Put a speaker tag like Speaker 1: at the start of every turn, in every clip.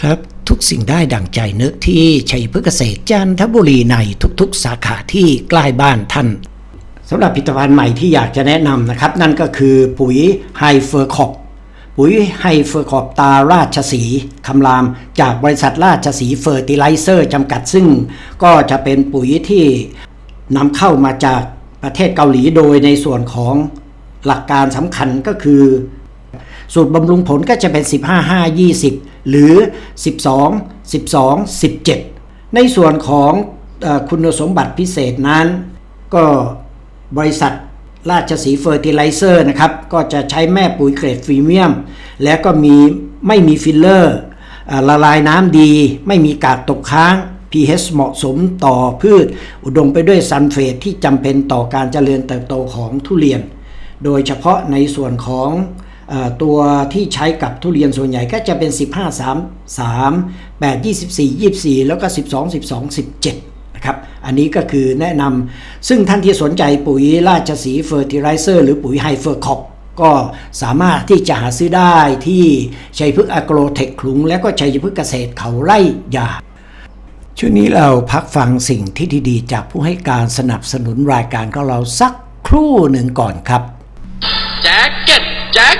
Speaker 1: ครับทุกสิ่งได้ดั่งใจนึกที่ชัยพฤกษเกษตรจันทบุรีในทุกๆ สาขาที่ใกล้บ้านท่านสำหรับผลิตภัณฑ์ใหม่ที่อยากจะแนะนำนะครับ นั่นก็คือปุ๋ยไฮเฟอร์คอปปุ๋ยไฮเฟอร์คอปตาราชสีคำราม จากบริษัทราชสีเฟอร์ติไลเซอร์จำกัดซึ่ง ก็จะเป็นปุ๋ยที่นำเข้ามาจากประเทศเกาหลีโดยในส่วนของหลักการสำคัญก็คือ สูตรบำรุงผลก็จะเป็น 15 5 20 หรือ 12 12 17 ในส่วนของอคุณสมบัติพิเศษนั้น ก็บริษัทราชสีเฟอร์ติไลเซอร์นะครับ ก็จะใช้แม่ปุ๋ยเกรดพรีเมียม และก็มีไม่มีฟิลเลอร์ ละลายน้ำดี ไม่มีกากตกค้าง pH เหมาะสมต่อพืช อุดมไปด้วยซัลเฟตที่จำเป็นต่อการเจริญเติบโตของทุเรียน โดยเฉพาะในส่วนของ ตัวที่ใช้กับทุเรียนส่วนใหญ่ก็จะเป็น 15 3 3 8 24 24 แล้วก็ 12 12 17 นะครับ อันนี้ก็คือแนะนำซึ่งท่านที่สนใจปุ๋ยราชสีเฟอร์ติไรเซอร์หรือปุ๋ยไฮเฟอร์คอปก็สามารถที่จะหาซื้อได้ที่ชัยพฤกษ์อโกรเทคขลุง และก็ชัยพฤกษ์เกษตรเขาไร่ยาช่วงนี้เราพักฟังสิ่งที่ดีๆ จากผู้ให้การสนับสนุนรายการของเราสักครู่หนึ่งก่อนครับ
Speaker 2: แจ็คเก็ตแจ็ค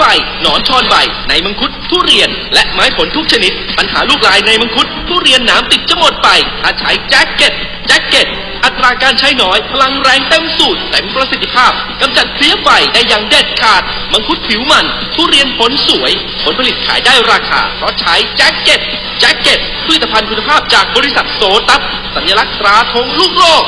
Speaker 2: เพลี้ยหนอนชอนใบ ในมังคุดทุเรียน และไม้ผลทุกชนิด ปัญหาลูกลายในมังคุดทุเรียนหนามติดจะหมดไปถ้าใช้แจ็คเก็ตแจ็คเก็ตอัตราการใช้น้อย พลังแรงเต็มสูตรเต็มประสิทธิภาพกำจัดเพลี้ยไฟได้อย่างเด็ดขาด มังคุดผิวมัน ทุเรียนผลสวย ผลผลิตขายได้ราคา เพราะใช้แจ็คเก็ตแจ็คเก็ตผลิตภัณฑ์คุณภาพจากบริษัทโซตัสสัญลักษณ์ตราธงลูกโลก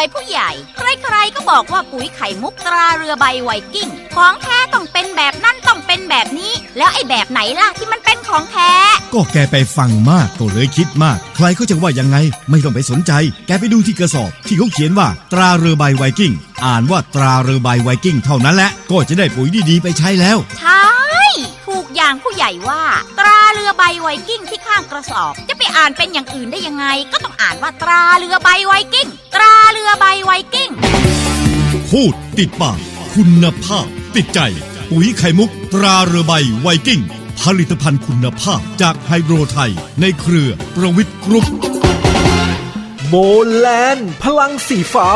Speaker 3: เลยผู้ใหญ่ ใครๆก็บอกว่าปุ๋ยไข่มุกตราเรือใบไวกิ้ง ของแท้ต้องเป็นแบบนั่นต้องเป็นแบบนี้ แล้วไอ้แบบไหนล่ะที่มันเป็นของแท้
Speaker 4: ก็แกไปฟังมากก็เลยคิดมาก ใครเขาจะว่ายังไง ไม่ต้องไปสนใจ แกไปดูที่กระสอบ ที่เขาเขียนว่าตราเรือใบไวกิ้ง อ่านว่าตราเรือใบไวกิ้งเท่านั้นแหละ ก็จะได้ปุ๋ยดีๆไปใช้แล้ว
Speaker 3: ใช่ถูกอย่างผู้ใหญ่ว่า ตราเรือใบไวกิ้งที่ข้างกระสอบ จะไปอ่านเป็นอย่างอื่นได้ยังไง ก็ต้องอ่านว่าตราเรือใบไวกิ้งตรา เรือใบไวกิ้ง
Speaker 4: พูดติดปากคุณภาพ ติดใจ ปุ๋ยไข่มุก ตราเรือใบไวกิ้ง ผลิตภัณฑ์คุณภาพจากไฮโดรไทย ในเครือประวิทย์กรุ๊ป
Speaker 5: โมแลนพลังสีฟ้า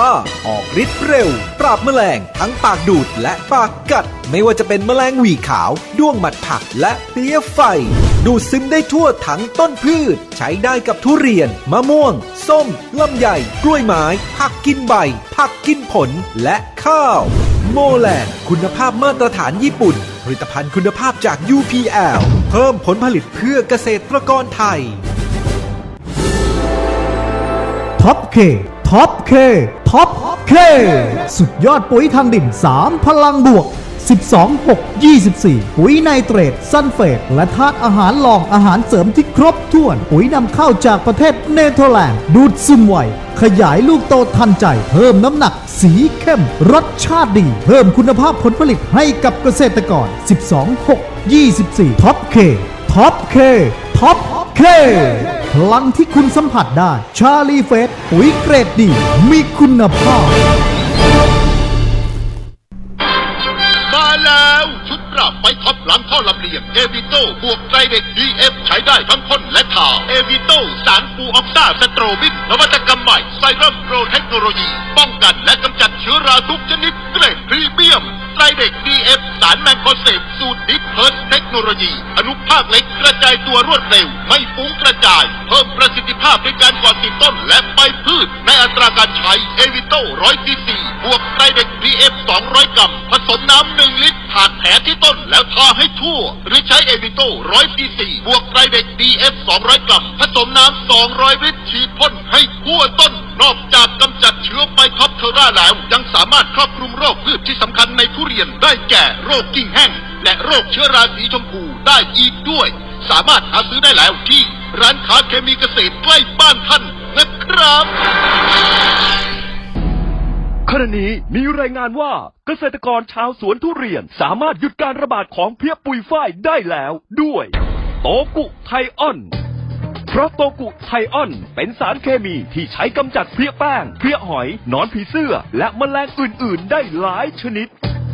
Speaker 5: ออกฤทธิ์เร็ว ปราบแมลงทั้งปากดูดและปากกัด ไม่ว่าจะเป็นแมลงหวีขาว ด้วงหมัดผักและเพลี้ยไฟ ดูดซึมได้ทั่วทั้งต้นพืช ใช้ได้กับทุเรียน มะม่วง ส้มลำไย กล้วยไม้ผักกินใบ ผักกินผลและข้าว โมแลนคุณภาพมาตรฐานญี่ปุ่น ผลิตภัณฑ์คุณภาพจาก UPL เพิ่มผลผลิตเพื่อเกษตรกรไทย
Speaker 6: ท็อปเคท็อปเคท็อปเคสุดยอดปุ๋ยทางดิน 3 พลังบวก 12 6 24 ปุ๋ยไนเตรตซัลเฟตและธาตุอาหารรองอาหารเสริมที่ครบถ้วน ปุ๋ยนำเข้าจากประเทศเนเธอร์แลนด์ ดูดซึมไว ขยายลูกโตทันใจ เพิ่มน้ำหนัก สีเข้ม รสชาติดี เพิ่มคุณภาพผลผลิตให้กับเกษตรกร 12 6 24 ท็อปเค ท็อปเค ท็อปเคพลังที่คุณสัมผัสได้ ชาลีเฟสปุ๋ยเกรดดี มีคุณภาพ
Speaker 7: มาแล้วชุดปรับไฟท็อปหลังท่อลำเลียงเอวิโต้บวกไตรเด็กดีเอฟใช้ได้ทั้งพ่นและทาเอวิโต้สารฟูออกซ่าสโตรบินนวัตกรรมใหม่ไซรัมโปรเทคโนโลยี ป้องกันและกำจัดเชื้อราทุกชนิดเกรดพรีเมียมไตรเด็กดีเอฟสารแมงโคเซฟสูตรดิฟเพิร์สเทคโนโลยี อนุภาคเล็กกระจายตัวรวดเร็ว ไม่ฟุ้งกระจาย เพิ่มประสิทธิภาพในการก่อติดต้นและใบพืช ในอัตราการใช้เอวิโต้ร้อยซีซีบวกไตรเด็กดีเอฟสองร้อยกรัมผสมน้ำหนึ่งลิตรผ่านแผลที่ต้นแล้วทาให้ทั่ว หรือใช้เอวิโต้ร้อยซีซีบวกไตรเด็กดีเอฟสองร้อยกรัมผสมน้ำสองร้อยลิตรฉีดพ่นให้ทั่วต้น นอกจากกำจัดเชื้อไบท็อปเทอร่าแล้ว ยังสามารถครอบคลุมโรคพืชที่สำคัญในทุเรียนได้แก่โรคกิ่งแห้ง และโรคเชื้อราสีชมพูได้อีกด้วย สามารถหาซื้อได้แล้วที่ร้านค้าเคมีเกษตรใกล้บ้านท่านนะครับ
Speaker 8: ณะนี้มีรายงานว่าเกษตรกรชาวสวนทุเรียนสามารถหยุดการระบาดของเพลี้ยปุยฝ้ายได้แล้วด้วย โตกุไทออน เพราะโตกุไทออนเป็นสารเคมีที่ใช้กำจัดเพลี้ยแป้ง เพลี้ยหอย หนอนผีเสื้อ และแมลงอื่น ๆ ได้หลายชนิด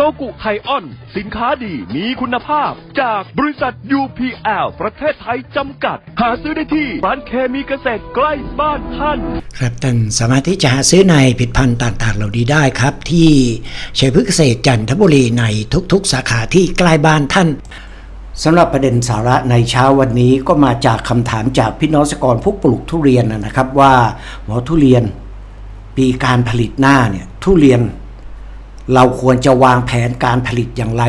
Speaker 8: ตกุไทออน สินค้าดีมีคุณภาพ จากบริษัท UPL ประเทศไทยจำกัด หาซื้อได้ที่ร้านเคมีเกษตรใกล้บ้านท่าน
Speaker 1: ครับท่านสามารถที่จะหาซื้อในผลิตภัณฑ์ต่างๆ เหล่านี้ได้ครับ ที่ชัยพฤกษเกษตรจันทบุรีในทุกๆ สาขาที่ใกล้บ้านท่านสำหรับประเด็นสาระในเช้าวันนี้ก็มาจากคำถามจากพี่น้องเกษตรกรผู้ปลูกทุเรียนนะครับว่าหมอทุเรียนปีการผลิตหน้าเนี่ยทุเรียน เราควรจะวางแผนการผลิตอย่างไร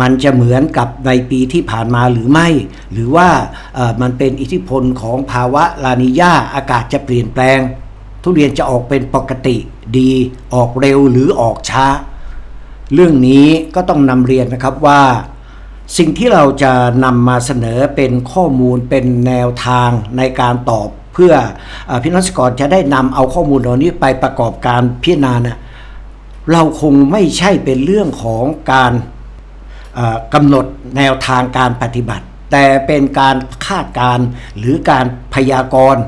Speaker 1: มันจะเหมือนกับในปีที่ผ่านมาหรือไม่ หรือว่ามันเป็นอิทธิพลของภาวะลานิญาอากาศจะเปลี่ยนแปลง ทุเรียนจะออกเป็นปกติดีออกเร็วหรือออกช้า เรื่องนี้ก็ต้องนำเรียนนะครับว่า สิ่งที่เราจะนำมาเสนอเป็นข้อมูลเป็นแนวทางในการตอบ เพื่ออพี่น้องเกษตรกรจะได้นำเอาข้อมูลเหล่านี้ไปประกอบการพิจารณานะ เราคงไม่ใช่เป็นเรื่องของการกำหนดแนวทางการปฏิบัติ แต่เป็นการคาดการ์หรือการพยากรณ์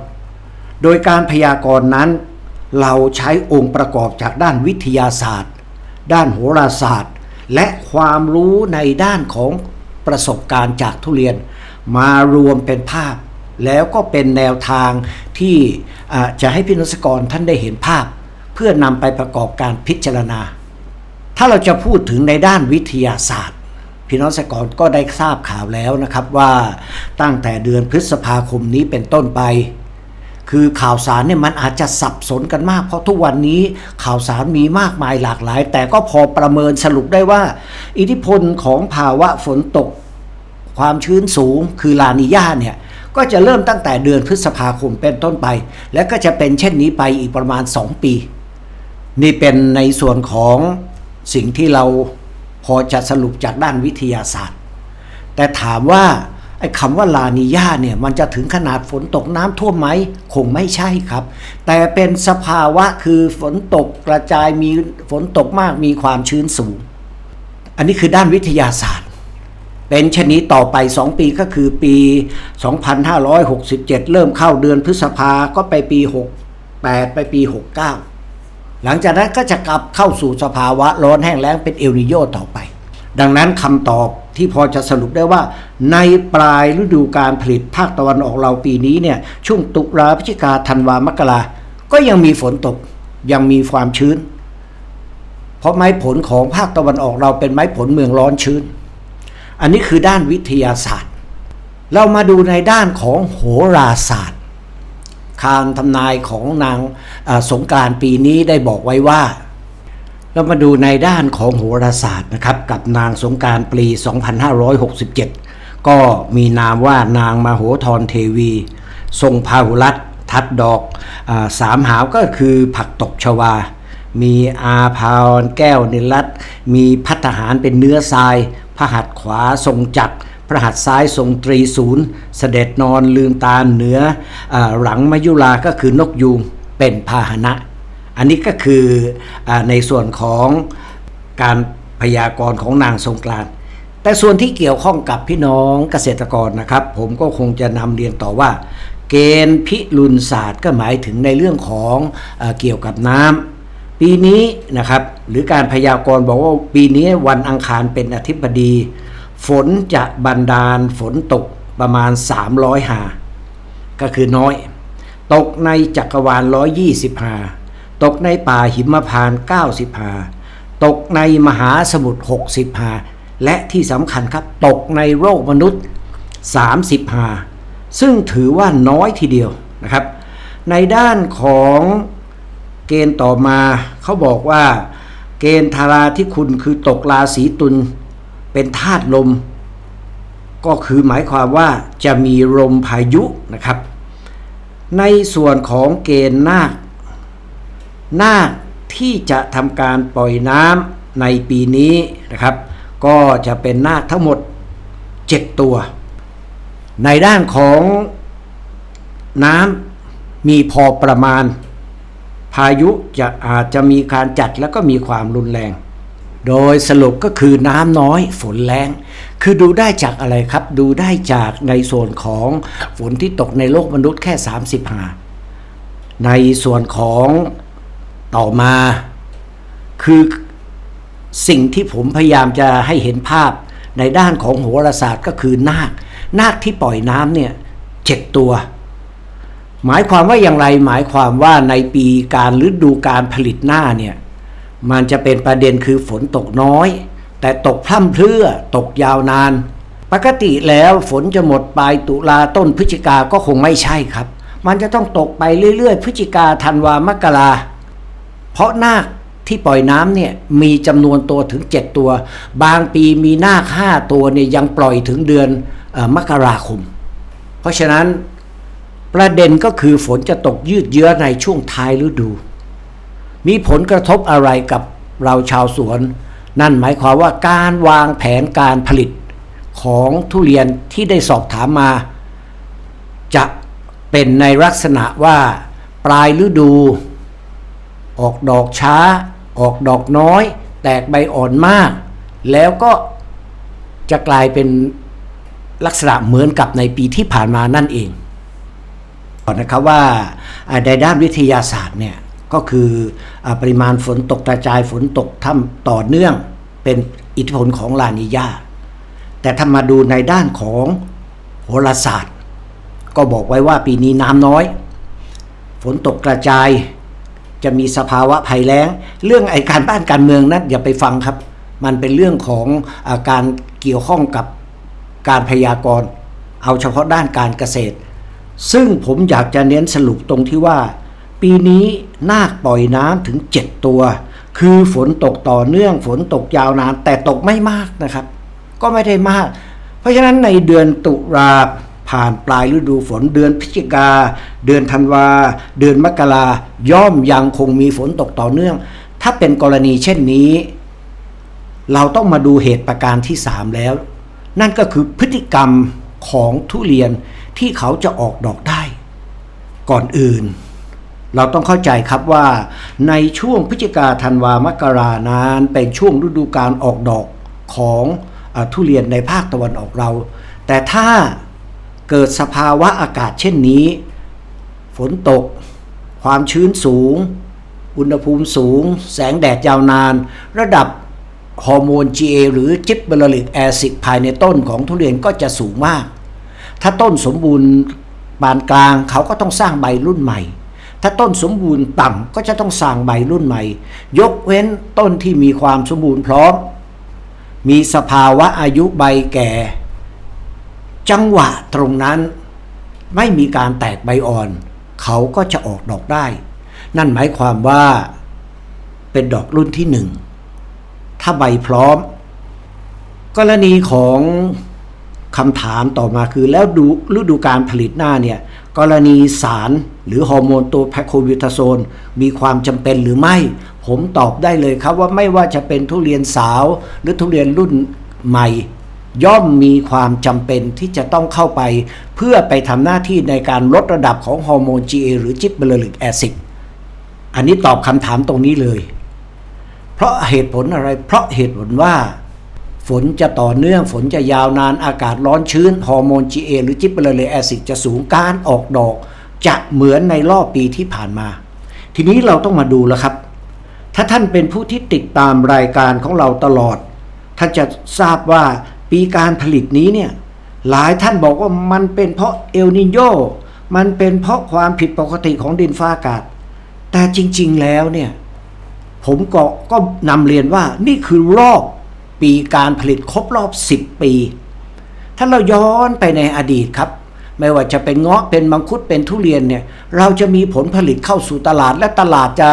Speaker 1: โดยการพยากรณ์นั้น เราใช้องค์ประกอบจากด้านวิทยาศาสตร์ ด้านโหราศาสตร์ และความรู้ในด้านของประสบการณ์จากทุเรียน มารวมเป็นภาพ แล้วก็เป็นแนวทางที่จะให้พี่นกษกรท่านได้เห็นภาพ พื่อนำไปประกอบการพิจารณา ถ้าเราจะพูดถึงในด้านวิทยาศาสตร์ พี่น้องเกษตรกรก็ได้ทราบข่าวแล้วนะครับว่าตั้งแต่เดือนพฤษภาคมนี้เป็นต้นไป คือข่าวสารเนี่ยมันอาจจะสับสนกันมาก เพราะทุกวันนี้ข่าวสารมีมากมายหลากหลาย แต่ก็พอประเมินสรุปได้ว่า อิทธิพลของภาวะฝนตก ความชื้นสูง คือลานิญาเนี่ยก็จะเริ่มตั้งแต่เดือนพฤษภาคมเป็นต้นไป และก็จะเป็นเช่นนี้ไปอีกประมาณ 2 ปี นี่เป็นในส่วนของสิ่งที่เราพอจะสรุปจากด้านวิทยาศาสตร์ แต่ถามว่าไอ้คำว่าลานิญาเนี่ยมันจะถึงขนาดฝนตกน้ำท่วมไหมคงไม่ใช่ครับ แต่เป็นสภาวะคือฝนตกกระจายมีฝนตกมากมีความชื้นสูง อันนี้คือด้านวิทยาศาสตร์ เป็นชนิดต่อไป 2 ปีก็คือปี 2567 เริ่มเข้าเดือนพฤษภาก็ไปปี 68 ไปปี 69 หลังจากนั้นก็จะกลับเข้าสู่สภาวะร้อนแห้งแล้งเป็นเอลนิโยต่อไป ดังนั้นคำตอบที่พอจะสรุปได้ว่า ในปลายฤดูการผลิตภาคตะวันออกเราปีนี้เนี่ยช่วงตุลาพฤศจิกาธันวามกราก็ยังมีฝนตกยังมีความชื้น เพราะไม้ผลของภาคตะวันออกเราเป็นไม้ผลเมืองร้อนชื้น อันนี้คือด้านวิทยาศาสตร์ เรามาดูในด้านของโหราศาสตร์ การทำนายของนางสงกานต์ปีนี้ได้บอกไว้ว่า เรามาดูในด้านของโหราศาสตร์นะครับ กับนางสงการปี 2567 ก็มีนามว่านางมโหธรเทวี ทรงพาหุรัตทัดดอกอสามหาวก็คือผักตบชวา มีอาภารแก้วนิรัตมีพัฒหารเป็นเนื้อทรายพระหัตถ์ขวาทรงจักร พระหัตถ์ซ้ายทรงตรีศูนย์ เสด็จนอนลืมตาเหนืออหลังมยุราก็คือนกยูงเป็นพาหนะ อันนี้ก็คืออในส่วนของการพยากรณ์ของนางสงกรานแต่ส่วนที่เกี่ยวข้องกับพี่น้องเกษตรกรนะครับ ผมก็คงจะนำเรียนต่อว่า เกณฑ์พิรุณศาสตร์ก็หมายถึงในเรื่องของเอเกี่ยวกับน้ำปีนี้นะครับหรือการพยากรณ์บอกว่าปีนี้วันอังคารเป็นอธิบดี ฝนจะบันดาลฝนตกประมาณ 300 หา ก็คือน้อย ตกในจักรวาล 125ตกในป่าหิมพานต์95ตกในมหาสมุทร65และที่สำคัญครับ ตกในโลกมนุษย์35ซึ่งถือว่าน้อยทีเดียวนะครับ ในด้านของเกณฑ์ต่อมาเขาบอกว่า เกณฑ์ธาราที่คุณคือตกราศีตุล เป็นธาตุลม ก็คือหมายความว่าจะมีลมพายุนะครับ ในส่วนของเกณฑ์นาคนาคที่จะทำการปล่อยน้ำในปีนี้นะครับ ก็จะเป็นนาคทั้งหมด 7 ตัว ในด้านของน้ำมีพอประมาณ พายุจะอาจจะมีการจัดแล้วก็มีความรุนแรง โดยสรุปก็คือน้ำน้อยฝนแรงคือดูได้จากอะไรครับ ดูได้จากในส่วนของฝนที่ตกในโลกมนุษย์แค่ 30หาในส่วนของต่อมา คือสิ่งที่ผมพยายามจะให้เห็นภาพในด้านของโหราศาสตร์ก็คือนาค นาคที่ปล่อยน้ำเนี่ยเจ็ดตัว หมายความว่าอย่างไรหมายความว่าในปีการฤดูการผลิตหน้าเนี่ย มันจะเป็นประเด็นคือฝนตกน้อย แต่ตกพร่ำเพรื่อตกยาวนาน ปกติแล้วฝนจะหมดปลายตุลาต้นพฤศจิกาก็คงไม่ใช่ครับ มันจะต้องตกไปเรื่อยๆ พฤศจิกาธันวามกราเพราะนาคที่ปล่อยน้ำเนี่ยมีจำนวนตัวถึง 7 ตัว บางปีมีนาค5ตัวเนี่ยยังปล่อยถึงเดือนอมกราคม เพราะฉะนั้นประเด็นก็คือฝนจะตกยืดเยื้อในช่วงท้ายฤดู มีผลกระทบอะไรกับเราชาวสวน นั่นหมายความว่าการวางแผนการผลิตของทุเรียนที่ได้สอบถามมา จะเป็นในลักษณะว่าปลายฤดู ออกดอกช้า ออกดอกน้อย แตกใบอ่อนมาก แล้วก็จะกลายเป็นลักษณะเหมือนกับในปีที่ผ่านมานั่นเองก่อนนะครับว่าในด้านวิทยาศาสตร์เนี่ย ก็คืออปริมาณฝนตกกระจายฝนตกท่ำต่อเนื่องเป็นอิทธิพลของลานิยาแต่ถ้ามาดูในด้านของโหราศาสตร์ ก็บอกไว้ว่าปีนี้น้ำน้อย ฝนตกกระจายจะมีสภาวะภัยแล้ง เรื่องไอการบ้านการเมืองนั้นอย่าไปฟังครับ มันเป็นเรื่องของอาการเกี่ยวข้องกับการพยากรณ์ เอาเฉพาะด้านการเกษตร ซึ่งผมอยากจะเน้นสรุปตรงที่ว่า ปีนี้นาคปล่อยน้ำถึง 7 ตัว คือฝนตกต่อเนื่องฝนตกยาวนาน แต่ตกไม่มากนะครับ ก็ไม่ได้มาก เพราะฉะนั้นในเดือนตุลาผ่านปลายฤดูฝนเดือนพฤศจิกา เดือนธันวา เดือนมกราย่อมยังคงมีฝนตกต่อเนื่อง ถ้าเป็นกรณีเช่นนี้ เราต้องมาดูเหตุประการที่ 3 แล้ว นั่นก็คือพฤติกรรมของทุเรียนที่เขาจะออกดอกได้ ก่อนอื่น เราต้องเข้าใจครับว่าในช่วงพฤศจิกาธันวามกรานั้นเป็นช่วงฤดูการออกดอกของอทุเรียนในภาคตะวันออกเรา แต่ถ้าเกิดสภาวะอากาศเช่นนี้ ฝนตก ความชื้นสูง อุณหภูมิสูง แสงแดดยาวนาน ระดับฮอร์โมน GA หรือจิบเบลลิกแอซิดภายในต้นของทุเรียนก็จะสูงมาก ถ้าต้นสมบูรณ์ปานกลางเขาก็ต้องสร้างใบรุ่นใหม่ ถ้าต้นสมบูรณ์ต่ำก็จะต้องสร้างใบรุ่นใหม่ ยกเว้นต้นที่มีความสมบูรณ์พร้อม มีสภาวะอายุใบแก่ จังหวะตรงนั้นไม่มีการแตกใบอ่อน เขาก็จะออกดอกได้ นั่นหมายความว่าเป็นดอกรุ่นที่หนึ่งถ้าใบพร้อม กรณีของคำถามต่อมาคือแล้วดูฤดูการผลิตหน้าเนี่ย กรณีสารหรือฮอร์โมนตัวแพคโควิตาโซน มีความจำเป็นหรือไม่ ผมตอบได้เลยครับว่าไม่ว่าจะเป็นทุเรียนสาว หรือทุเรียนรุ่นใหม่ ย่อมมีความจำเป็นที่จะต้องเข้าไป เพื่อไปทำหน้าที่ในการลดระดับของฮอร์โมน GA หรือจิบเบลลิกแอซิดอันนี้ตอบคำถามตรงนี้เลย เพราะเหตุผลอะไร เพราะเหตุผลว่า ฝนจะต่อเนื่องฝนจะยาวนานอากาศร้อนชื้น ฮอร์โมน GA หรือจิบเบลลิกแอซิดจะสูงการออกดอก จะเหมือนในรอบปีที่ผ่านมา ทีนี้เราต้องมาดูแล้วครับ ถ้าท่านเป็นผู้ที่ติดตามรายการของเราตลอด ท่านจะทราบว่าปีการผลิตนี้เนี่ยหลายท่านบอกว่ามันเป็นเพราะเอลนิโยมันเป็นเพราะความผิดปกติของดินฟ้าอากาศ แต่จริง ๆ แล้วเนี่ยผมก็ก็นำเรียนว่านี่คือรอบ ปีการผลิตครบรอบ 10 ปี ถ้าเราย้อนไปในอดีตครับ ไม่ว่าจะเป็นเงาะเป็นมังคุดเป็นทุเรียนเนี่ยเราจะมีผลผลิตเข้าสู่ตลาด และตลาดจะ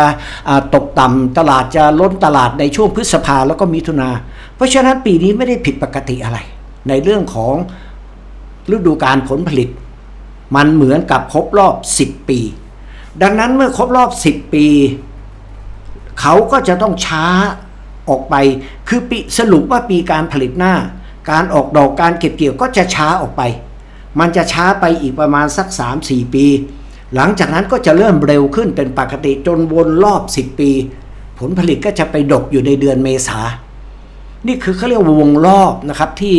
Speaker 1: ตกต่ำตลาดจะล้นตลาดในช่วงพฤษภาแล้วก็มิถุนาเพราะฉะนั้นปีนี้ไม่ได้ผิดปกติอะไร ในเรื่องของฤดูการผลผลิต มันเหมือนกับครบรอบ 10 ปี ดังนั้นเมื่อครบรอบ 10 ปี เขาก็จะต้องช้า ออกไป คือปีสรุปว่าปีการผลิตหน้า การออกดอกการเก็บเกี่ยวก็จะช้าออกไป มันจะช้าไปอีกประมาณสัก 3-4 ปี หลังจากนั้นก็จะเริ่มเร็วขึ้นเป็นปกติจนวนรอบ 10 ปี ผลผลิตก็จะไปดกอยู่ในเดือนเมษานี่คือเขาเรียกว่าวงรอบนะครับที่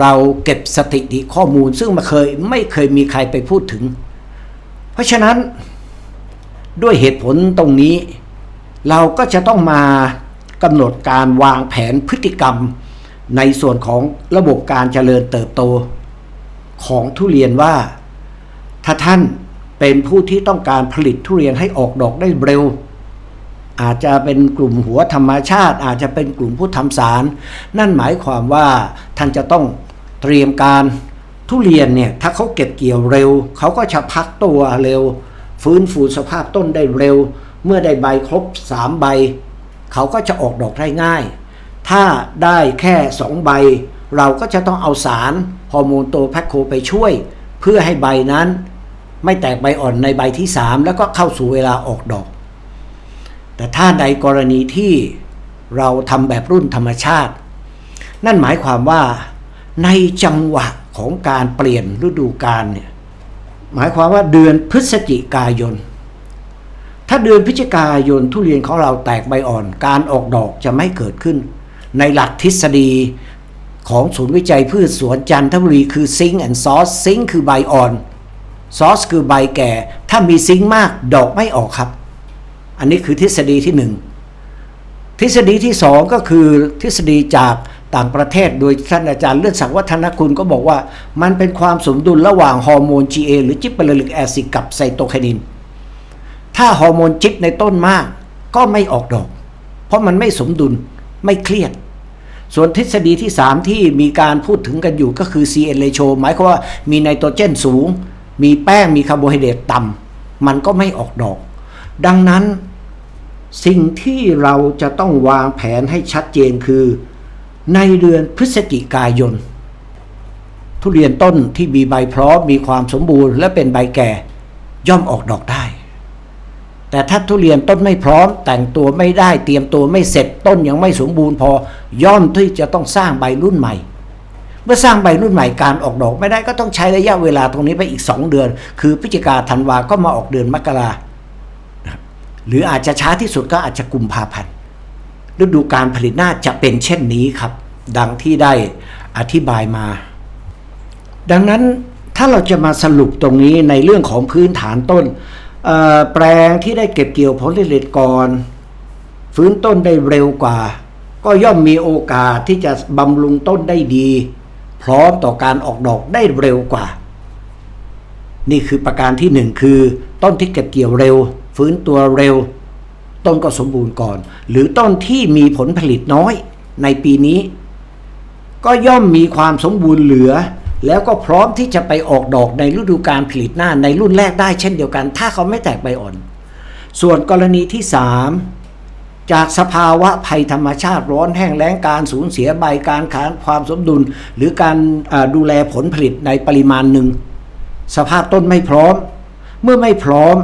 Speaker 1: เราเก็บสถิติข้อมูล ซึ่งมาเคยไม่เคยมีใครไปพูดถึง เพราะฉะนั้นด้วยเหตุผลตรงนี้ เราก็จะต้องมา กำหนดการวางแผนพฤติกรรม ในส่วนของระบบการเจริญเติบโต ของทุเรียนว่า ถ้าท่านเป็นผู้ที่ต้องการผลิตทุเรียนให้ออกดอกได้เร็ว อาจจะเป็นกลุ่มหัวธรรมชาติ อาจจะเป็นกลุ่มผู้ทำสาร นั่นหมายความว่าท่านจะต้องเตรียมการทุเรียนเนี่ยถ้าเขาเก็บเกี่ยวเร็ว เขาก็จะพักตัวเร็ว ฟื้นฟูสภาพต้นได้เร็ว เมื่อได้ใบครบ 3 ใบ เขาก็จะออกดอกได้ง่าย ถ้าได้แค่ 2 ใบ เราก็จะต้องเอาสารฮอร์โมนโตแพคโคไปช่วย เพื่อให้ใบนั้น ไม่แตกใบอ่อนในใบที่ 3 แล้วก็เข้าสู่เวลาออกดอก แต่ถ้าในกรณีที่เราทำแบบรุ่นธรรมชาติ นั่นหมายความว่าในจังหวะของการเปลี่ยนฤดูกาลเนี่ยหมายความว่าเดือนพฤศจิกายน ถ้าเดือนพฤศจิกายนทุเรียนของเราแตกใบอ่อน การออกดอกจะไม่เกิดขึ้น ในหลักทฤษฎีของศูนย์วิจัยพืชสวนจันทบุรีคือซิงค์แอนด์ซอสซิงค์คือใบอ่อนซอสคือใบแก่ ถ้ามีซิงค์มากดอกไม่ออกครับ อันนี้คือทฤษฎีที่หนึ่งทฤษฎีที่สองก็คือทฤษฎีจากต่างประเทศโดยท่านอาจารย์เลือดศักดิ์วัฒนคุณก็บอกว่า มันเป็นความสมดุลระหว่างฮอร์โมน GA หรือจิปเปอร์ลิกแอซิดกับไซโตไคนิน ถ้าฮอร์โมนจิปในต้นมาก ก็ไม่ออกดอก เพราะมันไม่สมดุลไม่เครียด ส่วนทฤษฎีที่ 3 ที่มีการพูดถึงกันอยู่ก็คือ CN ratio หมายความว่ามีไนโตรเจนสูง มีแป้งมีคาร์โบไฮเดรตต่ำมันก็ไม่ออกดอก ดังนั้นสิ่งที่เราจะต้องวางแผนให้ชัดเจนคือ ในเดือนพฤศจิกายน ทุเรียนต้นที่มีใบพร้อมมีความสมบูรณ์และเป็นใบแก่ ย่อมออกดอกได้ แต่ถ้าทุเรียนต้นไม่พร้อม แต่งตัวไม่ได้เตรียมตัวไม่เสร็จต้นยังไม่สมบูรณ์พอย่อมที่จะต้องสร้างใบรุ่นใหม่ เมื่อสร้างใบรุ่นใหม่การออกดอกไม่ได้ก็ต้องใช้ระยะเวลาตรงนี้ไปอีก 2 เดือน คือพฤศจิกาธันวาก็มาออกเดือนมกราหรืออาจจะช้าที่สุดก็อาจจะกุมภาพันธ์ฤดูการผลิตหน่าจะเป็นเช่นนี้ครับ ดังที่ได้อธิบายมา ดังนั้นถ้าเราจะมาสรุปตรงนี้ในเรื่องของพื้นฐานต้น แปลงที่ได้เก็บเกี่ยวผลผลิตก่อน ฟื้นต้นได้เร็วกว่า ก็ย่อมมีโอกาสที่จะบำรุงต้นได้ดี พร้อมต่อการออกดอกได้เร็วกว่า นี่คือประการที่หนึ่งคือ ต้นที่เก็บเกี่ยวเร็ว ฟื้นตัวเร็ว ต้นก็สมบูรณ์ก่อน หรือต้นที่มีผลผลิตน้อยในปีนี้ ก็ย่อมมีความสมบูรณ์เหลือ แล้วก็พร้อมที่จะไปออกดอกในฤดูการผลิตหน้าในรุ่นแรกได้เช่นเดียวกัน ถ้าเขาไม่แตกใบอ่อน ส่วนกรณีที่ 3 จากสภาวะภัยธรรมชาติร้อนแห้งแล้งการสูญเสียใบการขาดความสมดุล หรือการดูแลผลผลิตในปริมาณหนึ่ง สภาพต้นไม่พร้อม เมื่อไม่พร้อม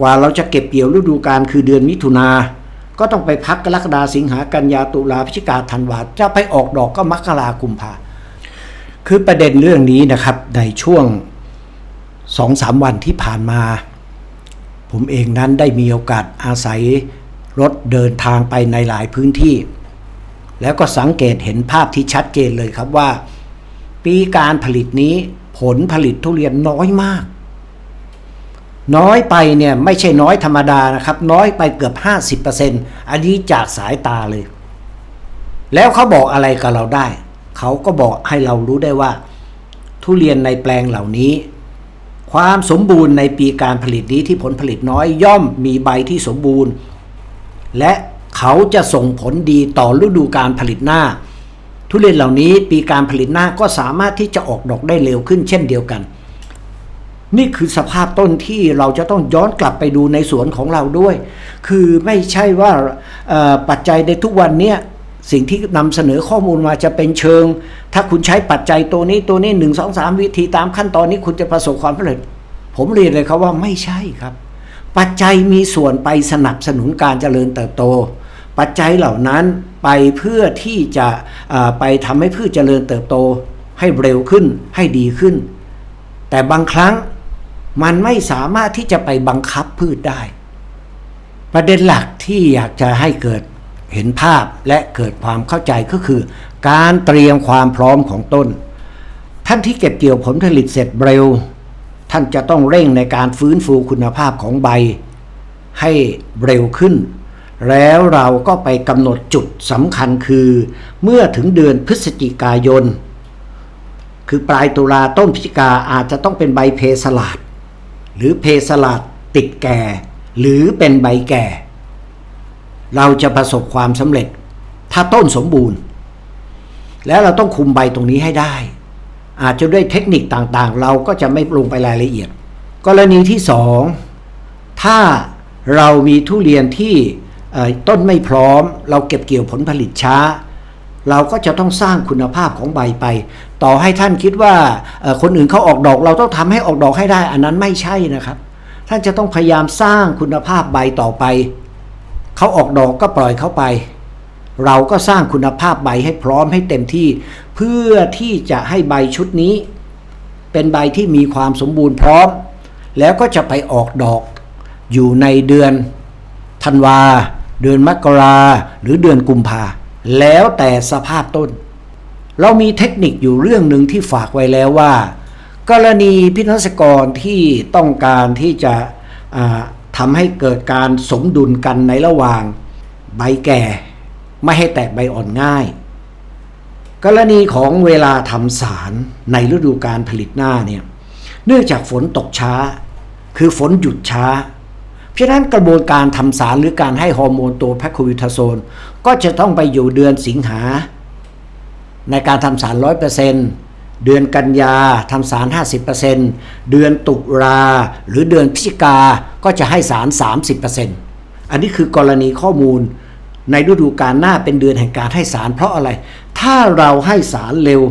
Speaker 1: กว่าเราจะเก็บเกี่ยวฤดูกาลคือเดือนมิถุนาก็ต้องไปพักกรกฎาสิงหากันยาตุลาพฤศจิกาธันวาจะไปออกดอกก็มกรากุมภา คือประเด็นเรื่องนี้นะครับในช่วงสองสามวันที่ผ่านมา ผมเองนั้นได้มีโอกาสอาศัยรถเดินทางไปในหลายพื้นที่ แล้วก็สังเกตเห็นภาพที่ชัดเจนเลยครับว่า ปีการผลิตนี้ผลผลิตทุเรียนน้อยมาก น้อยไปเนี่ยไม่ใช่น้อยธรรมดานะครับ น้อยไปเกือบ 50%อันนี้จากสายตาเลย แล้วเขาบอกอะไรกับเราได้ เขาก็บอกให้เรารู้ได้ว่า ทุเรียนในแปลงเหล่านี้ ความสมบูรณ์ในปีการผลิตนี้ที่ผลผลิตน้อยย่อมมีใบที่สมบูรณ์ และเขาจะส่งผลดีต่อฤดูการผลิตหน้า ทุเรียนเหล่านี้ปีการผลิตหน้าก็สามารถที่จะออกดอกได้เร็วขึ้นเช่นเดียวกัน นี่คือสภาพต้นที่เราจะต้องย้อนกลับไปดูในสวนของเราด้วย คือไม่ใช่ว่าปัจจัยในทุกวันเนี้ย สิ่งที่นำเสนอข้อมูลมาจะเป็นเชิง ถ้าคุณใช้ปัจจัยตัวนี้ตัวนี้หนึ่งสองสามวิธีตามขั้นตอนนี้คุณจะประสบความสำเร็จ ผมเรียนเลยครับว่าไม่ใช่ครับ ปัจจัยมีส่วนไปสนับสนุนการเจริญเติบโต ปัจจัยเหล่านั้นไปเพื่อที่จะไปทำให้พืชเจริญเติบโต ให้เร็วขึ้นให้ดีขึ้น แต่บางครั้งมันไม่สามารถที่จะไปบังคับพืชได้ ประเด็นหลักที่อยากจะให้เกิด เห็นภาพและเกิดความเข้าใจก็คือ การเตรียมความพร้อมของต้น ท่านที่เก็บเกี่ยวผลผลิตเสร็จเร็ว ท่านจะต้องเร่งในการฟื้นฟูคุณภาพของใบ ให้เร็วขึ้น แล้วเราก็ไปกำหนดจุดสำคัญคือ เมื่อถึงเดือนพฤศจิกายน คือปลายตุลาต้นพฤศจิกาอาจจะต้องเป็นใบเพสลาด หรือเพสลาดติดแก่ หรือเป็นใบแก่ เราจะประสบความสำเร็จ ถ้าต้นสมบูรณ์ แล้วเราต้องคุมใบตรงนี้ให้ได้ อาจจะด้วยเทคนิคต่างๆ เราก็จะไม่ลงไปรายละเอียด กรณีที่สองถ้าเรามีทุเรียนที่ต้นไม่พร้อม เราเก็บเกี่ยวผลผลิตช้า เราก็จะต้องสร้างคุณภาพของใบไป ต่อให้ท่านคิดว่าคนอื่นเขาออกดอก เราต้องทำให้ออกดอกให้ได้ อันนั้นไม่ใช่นะครับ ท่านจะต้องพยายามสร้างคุณภาพใบต่อไป เขาออกดอกก็ปล่อยเขาไป เราก็สร้างคุณภาพใบให้พร้อมให้เต็มที่ เพื่อที่จะให้ใบชุดนี้ เป็นใบที่มีความสมบูรณ์พร้อม แล้วก็จะไปออกดอก อยู่ในเดือนธันวา เดือนมกราหรือเดือนกุมภาแล้วแต่สภาพต้น เรามีเทคนิคอยู่เรื่องหนึ่งที่ฝากไว้แล้วว่า กรณีพินัสกรที่ต้องการที่จะ ทำให้เกิดการสมดุลกันในระหว่าง ใบแก่ ไม่ให้แตกใบอ่อนง่าย กรณีของเวลาทำสารในฤดูการผลิตหน้าเนี่ยเนื่องจากฝนตกช้า คือฝนหยุดช้า เพราะนั้นกระบวนการทำสารหรือการให้ฮอร์โมนตัวแพคโควิทาโซน ก็จะต้องไปอยู่เดือนสิงหา ในการทำสาร100%เปอร์เซ็นต์ เดือนกันยาทำสาร 50%เดือนตุลาหรือเดือนพฤศจิกาก็จะให้สาร 30%อันนี้คือกรณีข้อมูลในฤดูกาลหน้าเป็นเดือนแห่งการให้สารเพราะอะไร ถ้าเราให้สารเร็ว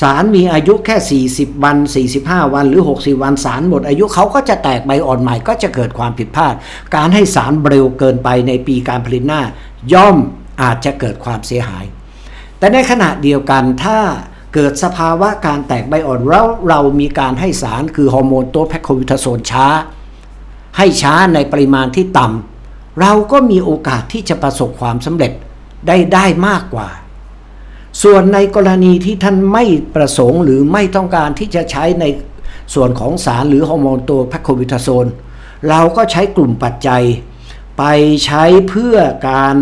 Speaker 1: สารมีอายุแค่ 40 วัน 45 วันหรือ 60 วันสารหมด อายุเขาก็จะแตกใบอ่อนใหม่ก็จะเกิดความผิดพลาด การให้สารเร็วเกินไปในปีการผลิตหน้า ย่อมอาจจะเกิดความเสียหาย แต่ในขณะเดียวกันถ้า เกิดสภาวะการแตกใบอ่อนแล้วเรามีการให้สารคือฮอร์โมนตัวแพคโควิทาโซนช้า ให้ช้าในปริมาณที่ต่ำเราก็มีโอกาสที่จะประสบความสำเร็จได้ได้มากกว่า ส่วนในกรณีที่ท่านไม่ประสงค์หรือไม่ต้องการที่จะใช้ในส่วนของสารหรือฮอร์โมนตัวแพคโควิทาโซนเราก็ใช้กลุ่มปัจจัย ไปใช้เพื่อการ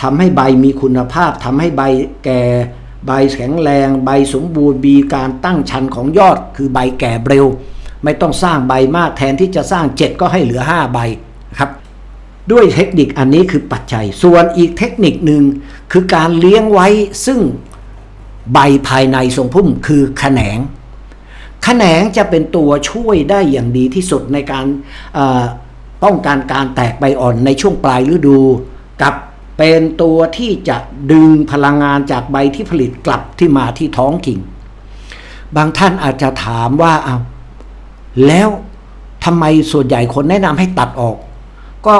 Speaker 1: ทำให้ใบมีคุณภาพทำให้ใบแก่ ใบแข็งแรง ใบสมบูรณ์มีการตั้งชันของยอด คือใบแก่เร็ว ไม่ต้องสร้างใบมากแทนที่จะสร้าง 7 ก็ให้เหลือ 5 ใบครับด้วยเทคนิคอันนี้คือปัจจัย ส่วนอีกเทคนิคหนึ่งคือการเลี้ยงไว้ซึ่งใบภายในทรงพุ่มคือแขนงแขนงจะเป็นตัวช่วยได้อย่างดีที่สุดในการป้องกันการแตกใบอ่อนในช่วงปลายฤดูกับ เป็นตัวที่จะดึงพลังงานจากใบที่ผลิตกลับที่มาที่ท้องกิ่ง บางท่านอาจจะถามว่าเอาแล้วทำไมส่วนใหญ่คนแนะนำให้ตัดออก ก็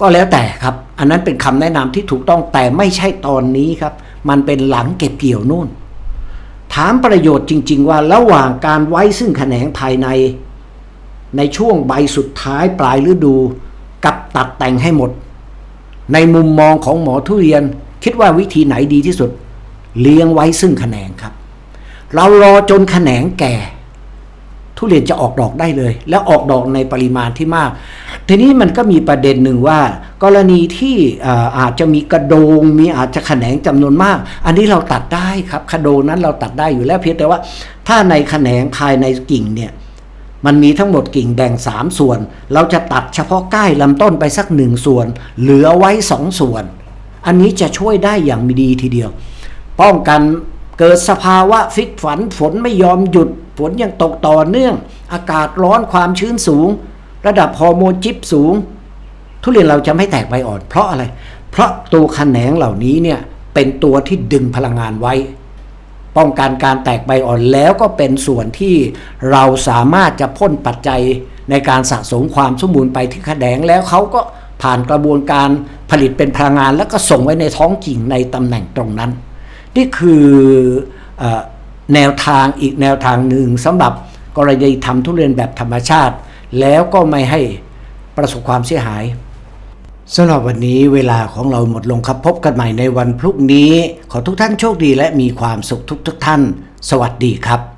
Speaker 1: ก็แล้วแต่ครับ อันนั้นเป็นคำแนะนำที่ถูกต้องแต่ไม่ใช่ตอนนี้ครับ มันเป็นหลังเก็บเกี่ยวนู่น ถามประโยชน์จริง ๆ ว่าระหว่างการไว้ซึ่งแขนงภายใน ในช่วงใบสุดท้ายปลายฤดู กับตัดแต่งให้หมด ในมุมมองของหมอทุเรียนคิดว่าวิธีไหนดีที่สุด เลี้ยงไว้ซึ่งแขนงครับ เรารอจนแขนงแก่ ทุเรียนจะออกดอกได้เลย แล้วออกดอกในปริมาณที่มาก ทีนี้มันก็มีประเด็นหนึ่งว่า กรณีที่อาจจะมีกระโดง มีอาจจะแขนงจำนวนมาก อันนี้เราตัดได้ครับกระโดงนั้นเราตัดได้อยู่แล้วเพียงแต่ว่า ถ้าในแขนงภายในกิ่งเนี่ย มันมีทั้งหมดกิ่งแบ่งสามส่วน เราจะตัดเฉพาะก้ายลำต้นไปสักหนึ่งส่วน เหลือไว้สองส่วน อันนี้จะช่วยได้อย่างมีดีทีเดียว ป้องกันเกิดสภาวะฟิกฝันฝนไม่ยอมหยุด ฝนยังตกต่อเนื่อง อากาศร้อนความชื้นสูง ระดับฮอร์โมนจิบสูง ทุเรียนเราจะไม่แตกใบอ่อนเพราะอะไร เพราะตัวแขนงเหล่านี้เนี่ยเป็นตัวที่ดึงพลังงานไว้ ป้องกันการแตกใบอ่อนแล้วก็เป็นส่วนที่เราสามารถจะพ่นปัจจัยในการสะสมความสมบูรณ์ไปที่แขนงแล้วเขาก็ผ่านกระบวนการผลิตเป็นพลังงาน แล้วก็ส่งไว้ในท้องกิ่งในตำแหน่งตรงนั้น นี่คืออแนวทางอีกแนวทางหนึ่งสำหรับกรณีทำทุเรียนแบบธรรมชาติ แล้วก็ไม่ให้ประสบความเสียหาย สำหรับวันนี้เวลาของเราหมดลงครับพบกันใหม่ในวันพรุ่งนี้ ขอทุกท่านโชคดีและมีความสุขทุกทุกท่าน สวัสดีครับ